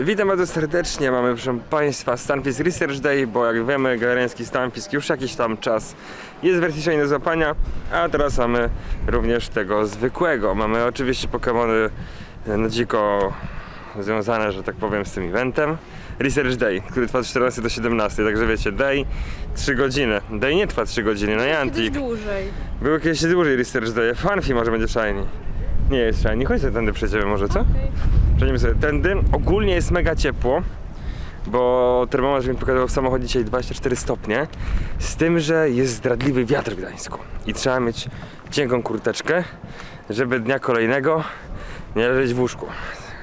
Witam bardzo serdecznie, mamy proszę Państwa Stanfisk Research Day, bo jak wiemy galeriański Stanfisk już jakiś tam czas jest w wersji do złapania, a teraz mamy również tego zwykłego. Mamy oczywiście Pokémony no dziko związane, że tak powiem, z tym eventem. Research Day, który trwa od 14 do 17, także wiecie, Day 3 godziny. Day nie trwa 3 godziny, no Kiedyś Niantic. dłużej. Było kiedyś dłużej Research Day, Fanfi może będzie shiny. Nie jest shiny, chodź sobie tędy przejdziemy może, co? Przejdziemy sobie tędy. Ogólnie jest mega ciepło, bo termometr mi pokazał w samochodzie dzisiaj 24 stopnie. Z tym, że jest zdradliwy wiatr w Gdańsku. I trzeba mieć cienką kurteczkę, żeby dnia kolejnego nie leżeć w łóżku.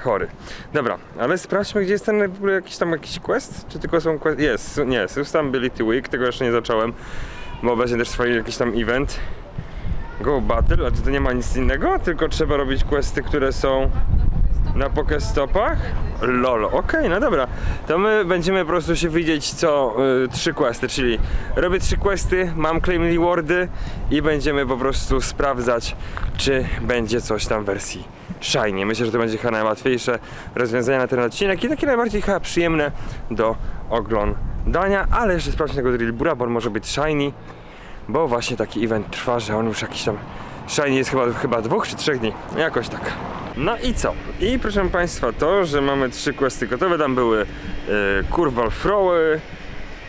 Chory. Dobra, ale sprawdźmy, gdzie jest ten w ogóle jakiś tam jakiś quest? Czy tylko są quest? Jest, nie, Sustainability Week, tego jeszcze nie zacząłem, bo obecnie też trwa jakiś tam event. Go Battle, a tu nie ma nic innego, tylko trzeba robić questy, które są na Pokestopach? Lol, okej, no dobra. To my będziemy po prostu się widzieć co y, trzy questy, czyli robię trzy questy, mam claim rewardy i będziemy po prostu sprawdzać, czy będzie coś tam w wersji shiny. Myślę, że to będzie chyba najłatwiejsze rozwiązanie na ten odcinek i takie najbardziej chyba przyjemne do oglądania, ale jeszcze sprawdźmy tego drillbura, bo on może być shiny, bo właśnie taki event trwa, że on już jakiś tam shiny jest chyba, chyba dwóch czy trzech dni, jakoś tak. No i co? I proszę Państwa to, że mamy trzy questy gotowe, tam były y, curveball throwy,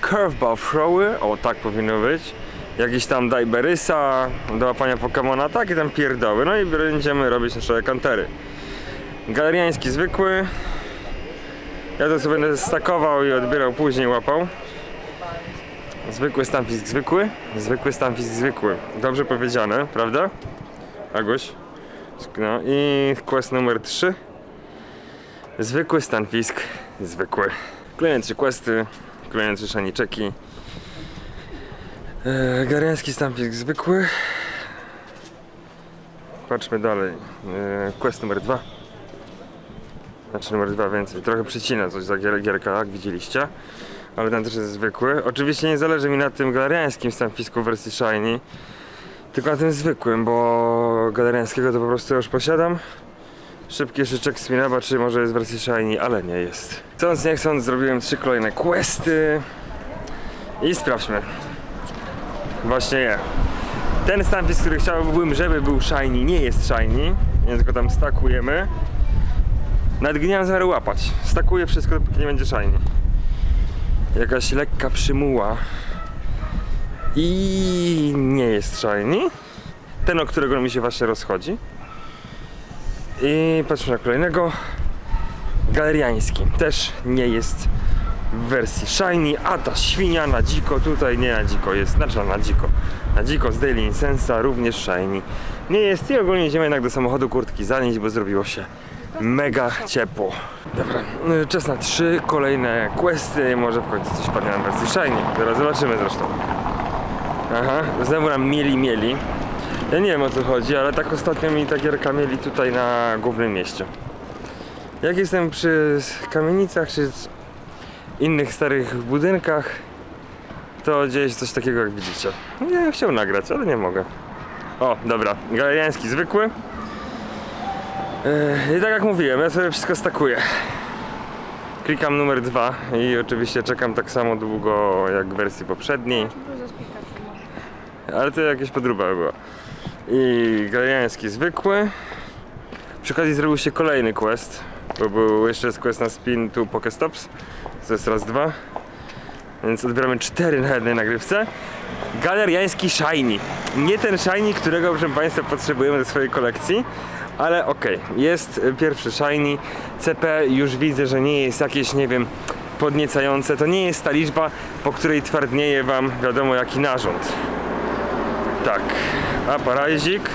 curveball throwy, o tak powinno być, jakiś tam Daiberysa do łapania Pokemona, takie tam pierdoły, no i będziemy robić nasze kantery. Galeriański zwykły, ja to sobie będę stakował i odbierał później łapał. Zwykły stamfisk zwykły, zwykły stamfisk zwykły. Dobrze powiedziane, prawda? Aguś? No i quest numer 3. Zwykły stanfisk, zwykły. Kolejne trzy questy, kolejne trzy szaniczeki. Eee, Gariański stanfisk zwykły. Patrzmy dalej. Eee, quest numer 2. Znaczy numer 2 więcej. Trochę przycina coś za gier, gierka, jak widzieliście. Ale ten też jest zwykły. Oczywiście nie zależy mi na tym galeriańskim stanfisku w wersji shiny. Tylko na tym zwykłym, bo galeriańskiego to po prostu już posiadam. Szybki jeszcze check Spinaba, czy może jest w wersji shiny, ale nie jest. Chcąc nie chcąc zrobiłem trzy kolejne questy. I sprawdźmy. Właśnie je. Ten stamfis, który chciałbym, żeby był shiny, nie jest shiny, więc go tam stakujemy. Nawet zamiaru łapać. Stakuję wszystko, dopóki nie będzie shiny. Jakaś lekka przymuła. I nie jest shiny. Ten, o którego mi się właśnie rozchodzi. I patrzmy na kolejnego. Galeriański. Też nie jest w wersji shiny, a ta świnia na dziko tutaj nie na dziko jest, znaczy na dziko. Na dziko z Daily Insensa również shiny. Nie jest i ogólnie idziemy jednak do samochodu kurtki zanieść, bo zrobiło się mega ciepło. Dobra, y, czas na trzy kolejne questy, może w końcu coś padnie na wersji shiny. Zaraz zobaczymy zresztą. Aha, znowu nam mieli, mieli. Ja nie wiem o co chodzi, ale tak ostatnio mi ta gierka mieli tutaj na głównym mieście. Jak jestem przy kamienicach czy innych starych budynkach, to dzieje się coś takiego jak widzicie. Ja bym chciał nagrać, ale nie mogę. O, dobra, galeriański zwykły. I tak jak mówiłem, ja sobie wszystko stakuję. Klikam numer dwa i oczywiście czekam tak samo długo jak w wersji poprzedniej. Ale to jakieś podróba była. I galeriański zwykły. Przy okazji zrobił się kolejny quest, bo był jeszcze jest quest na spin to Pokestops. To jest raz dwa. Więc odbieramy cztery na jednej nagrywce. Galeriański Shiny. Nie ten Shiny, którego proszę Państwa potrzebujemy do swojej kolekcji. Ale okej, jest y, pierwszy Shiny. CP już widzę, że nie jest jakieś, nie wiem, podniecające. To nie jest ta liczba, po której twardnieje Wam wiadomo jaki narząd. Tak, a paralizik.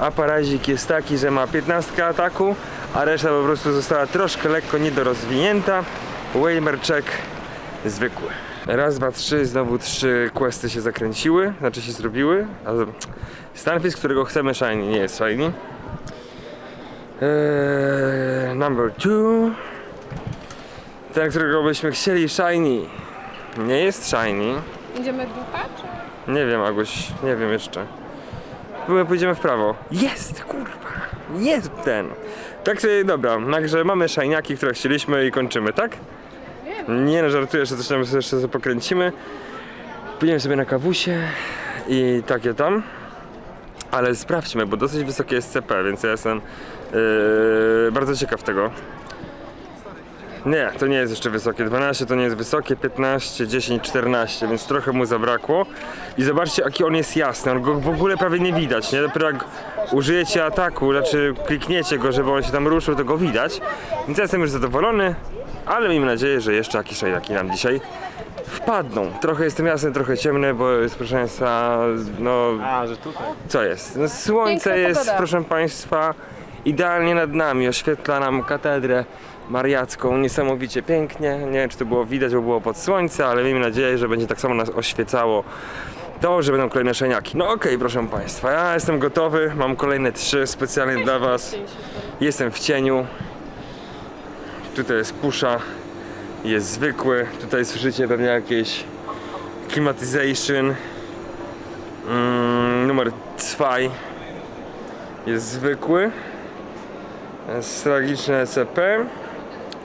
A paralizik jest taki, że ma 15 ataku, a reszta po prostu została troszkę lekko niedorozwinięta. Weimer check zwykły. Raz, dwa, trzy, znowu trzy questy się zakręciły, znaczy się zrobiły. A którego chcemy shiny, nie jest shiny. Eee, number two. Ten, którego byśmy chcieli shiny, nie jest shiny. Idziemy ducha, czy? Nie wiem, Aguś, nie wiem jeszcze. My pójdziemy w prawo. Jest, kurwa. jest ten. Także dobra, także mamy szajniaki, które chcieliśmy i kończymy, tak? Nie no, żartuję, że coś tam jeszcze sobie pokręcimy. Pójdziemy sobie na kawusie i takie tam. Ale sprawdźmy, bo dosyć wysokie jest CP, więc ja jestem yy, bardzo ciekaw tego. Nie, to nie jest jeszcze wysokie. 12 to nie jest wysokie, 15, 10, 14, więc trochę mu zabrakło. I zobaczcie, jaki on jest jasny. On go w ogóle prawie nie widać, nie? Dopiero jak użyjecie ataku, znaczy klikniecie go, żeby on się tam ruszył, to go widać. Więc ja jestem już zadowolony, ale miejmy nadzieję, że jeszcze jakieś szajaki nam dzisiaj wpadną. Trochę jestem jasny, trochę ciemny, bo jest, proszę Państwa, no A, że tutaj. co jest? No, słońce Piękna jest, pogoda. proszę Państwa, idealnie nad nami, oświetla nam katedrę mariacką niesamowicie pięknie. Nie wiem, czy to było widać, bo było pod słońce, ale miejmy nadzieję, że będzie tak samo nas oświecało to, że będą kolejne szeniaki. No okej, proszę Państwa, ja jestem gotowy, mam kolejne trzy specjalnie dla Was. Jestem w cieniu. Tutaj jest pusza, jest zwykły. Tutaj słyszycie pewnie jakieś climatization. Mm, numer 2 jest zwykły. Jest tragiczne ECP.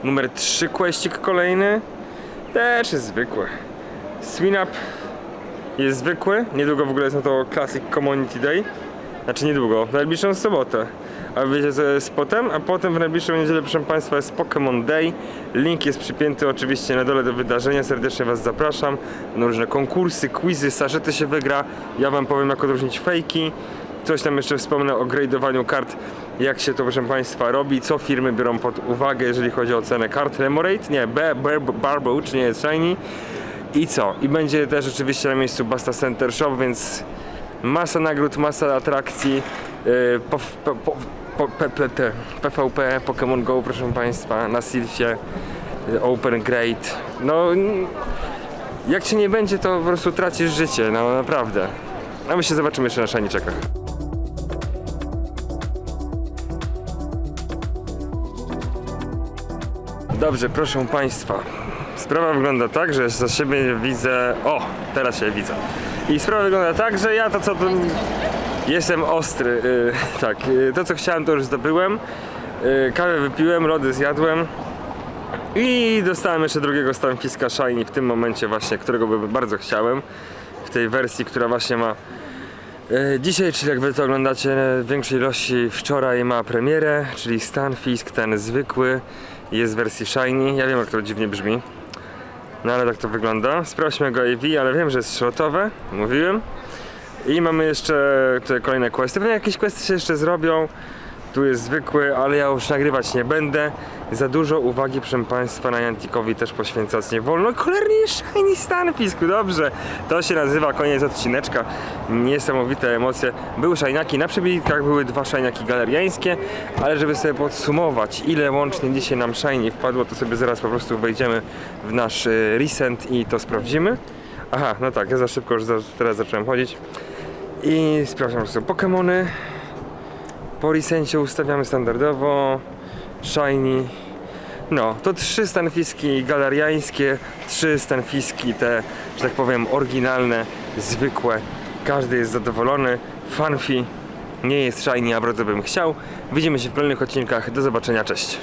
Numer 3 kweścik kolejny. Też jest zwykły. Swin Up jest zwykły. Niedługo w ogóle jest na to Classic Community Day. Znaczy niedługo, w najbliższą sobotę. A wiecie co jest potem? A potem w najbliższą niedzielę, proszę Państwa, jest Pokémon Day. Link jest przypięty oczywiście na dole do wydarzenia. Serdecznie Was zapraszam. Będą różne konkursy, quizy, saszety się wygra. Ja Wam powiem, jak odróżnić fejki. Coś tam jeszcze wspomnę o gradowaniu kart, jak się to, proszę Państwa, robi, co firmy biorą pod uwagę, jeżeli chodzi o cenę kart. Remorate? Nie, B, B, Barbo, czy nie jest shiny. I co? I będzie też oczywiście na miejscu Basta Center Shop, więc masa nagród, masa atrakcji. Yy, po, po, po, PvP, Pokémon Go, proszę Państwa, na Sylfie, yy, Open Grade. No, jak cię nie będzie, to po prostu tracisz życie, no naprawdę. A my się zobaczymy jeszcze na szaniczekach. Dobrze, proszę Państwa. Sprawa wygląda tak, że za siebie widzę. O, teraz się widzę. I sprawa wygląda tak, że ja to co. Jestem ostry. y, tak, y, to co chciałem, to już zdobyłem. Y, kawę wypiłem, lody zjadłem. I dostałem jeszcze drugiego stamfiska Shiny w tym momencie właśnie, którego by bardzo chciałem. W tej wersji, która właśnie ma e, dzisiaj, czyli jak wy to oglądacie w większej ilości wczoraj ma premierę, czyli Stanfisk, ten zwykły, jest w wersji Shiny. Ja wiem jak to dziwnie brzmi. No ale tak to wygląda. Sprawdźmy go AV, ale wiem, że jest szrotowe, mówiłem. I mamy jeszcze kolejne questy. Pewnie jakieś questy się jeszcze zrobią. Tu jest zwykły, ale ja już nagrywać nie będę. Za dużo uwagi, proszę Państwa, na Jantikowi też poświęcać nie wolno. Cholernie Shiny Stanfisku, dobrze. To się nazywa koniec odcineczka. Niesamowite emocje. Były szajniaki, na przebitkach były dwa szajniaki galeriańskie, ale żeby sobie podsumować, ile łącznie dzisiaj nam shiny wpadło, to sobie zaraz po prostu wejdziemy w nasz y, recent i to sprawdzimy. Aha, no tak, ja za szybko już teraz zacząłem chodzić. I sprawdzam, czy są Pokemony. Po resencie ustawiamy standardowo. Shiny. No, to trzy stanfiski galeriańskie, trzy stanfiski te, że tak powiem, oryginalne, zwykłe. Każdy jest zadowolony. Fanfi nie jest shiny, a bardzo bym chciał. Widzimy się w kolejnych odcinkach. Do zobaczenia, cześć.